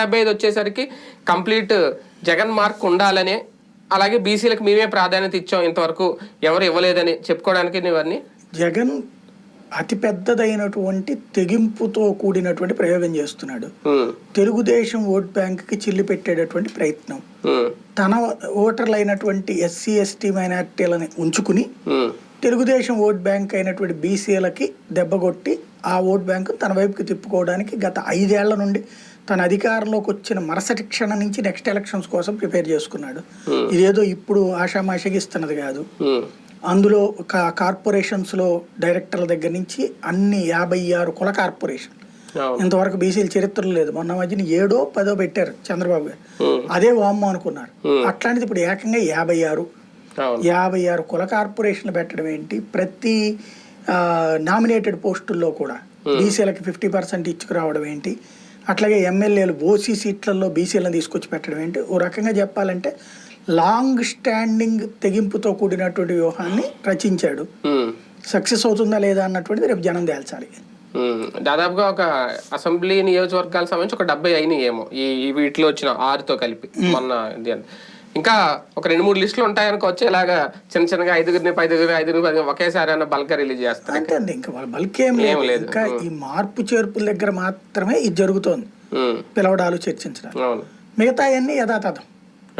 డెబ్బై ఐదు వచ్చేసరికి కంప్లీట్ జగన్ మార్క్ ఉండాలని అలాగే బీసీలకు మేమే ప్రాధాన్యత ఇచ్చాం ఇంతవరకు ఎవరు ఇవ్వలేదని చెప్పుకోవడానికి ఇవన్నీ జగన్ అతి పెద్దదైనటువంటి తెగింపుతో కూడినటువంటి ప్రయోగం చేస్తున్నాడు. తెలుగుదేశం ఓట్ బ్యాంక్కి చిల్లు పెట్టేటటువంటి ప్రయత్నం. తన ఓటర్లు అయినటువంటి ఎస్సీ ఎస్టీ మైనార్టీలని ఉంచుకుని తెలుగుదేశం ఓట్ బ్యాంక్ అయినటువంటి బీసీలకి దెబ్బకొట్టి ఆ ఓట్ బ్యాంకు తన వైపుకి తిప్పుకోవడానికి గత ఐదేళ్ళ నుండి తన అధికారంలోకి వచ్చిన మరుసటి క్షణం నుంచి నెక్స్ట్ ఎలక్షన్స్ కోసం ప్రిపేర్ చేసుకున్నాడు. ఇదేదో ఇప్పుడు ఆషామాషిగా ఇస్తున్నది కాదు. ఉమ్, అందులో ఒక కార్పొరేషన్స్లో డైరెక్టర్ల దగ్గర నుంచి అన్ని యాభై ఆరు కుల కార్పొరేషన్. ఇంతవరకు బీసీల చరిత్రలో లేదు. మొన్న మధ్యన ఏడో పదో పెట్టారు చంద్రబాబు గారు. ఉమ్, అదే వామ్మ అనుకున్నారు. Hmm. అట్లాంటిది ఇప్పుడు ఏకంగా యాభై ఆరు. యాభై ఆరు కుల కార్పొరేషన్లు పెట్టడం ఏంటి? ప్రతి నామినేటెడ్ పోస్టుల్లో కూడా. బీసీలకి ఫిఫ్టీ పర్సెంట్ ఇచ్చుకురావడం ఏంటి? అట్లాగే ఎమ్మెల్యేలు ఓసీ సీట్లలో బీసీలను తీసుకొచ్చి పెట్టడం ఏంటి? ఓ రకంగా చెప్పాలంటే లాంగ్ స్టాండింగ్ తెగింపుతో కూడినటువంటి వ్యూహాన్ని రచించాడు. ఉమ్, సక్సెస్ అవుతుందా లేదా అన్నటువంటిది రేపు జనం తేల్చాలి. ఉమ్. దాదాపుగా ఒక అసెంబ్లీ నియోజకవర్గాల సంబంధించి ఒక డెబ్బై అయినాయి ఏమో ఈ వీటిలో వచ్చిన ఆరుతో కలిపి మొన్న. ఇంకా ఒక రెండు మూడు లిస్టులు ఉంటాయనుకోవచ్చు ఇలాగా చిన్న చిన్నగా ఐదుగురిని ఐదుగురిని పది- ఒకేసారి అన్న బల్క్ రిలీజ్ చేస్తారు అంతే అంతే ఇంకా వాళ్ళ బల్క్ ఏం లేదు. ఇంకా ఈ మార్పు చేర్పుల దగ్గర మాత్రమే ఇది జరుగుతోంది. పిలవడాలు చర్చించడాలు. అవును. మిగతా అన్ని యథాతథం.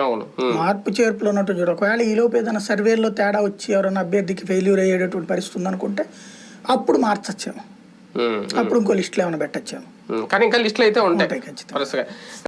అవును. మార్పు చేర్పులు ఉన్నట్టు చూడు ఒకవేళ ఈలోపు ఏదైనా సర్వేల్లో తేడా వచ్చి ఎవరైనా అభ్యర్థికి ఫెయిల్యూర్ అయ్యేటటువంటి పరిస్థితి ఉందనుకుంటే అప్పుడు మార్చచ్చేమో. అప్పుడు ఇంకో లిస్టులో ఏమైనా పెట్టచ్చేమో. కానీ ఇంకా లిస్టులు అయితే ఉంటాయి. ఖచ్చితంగా.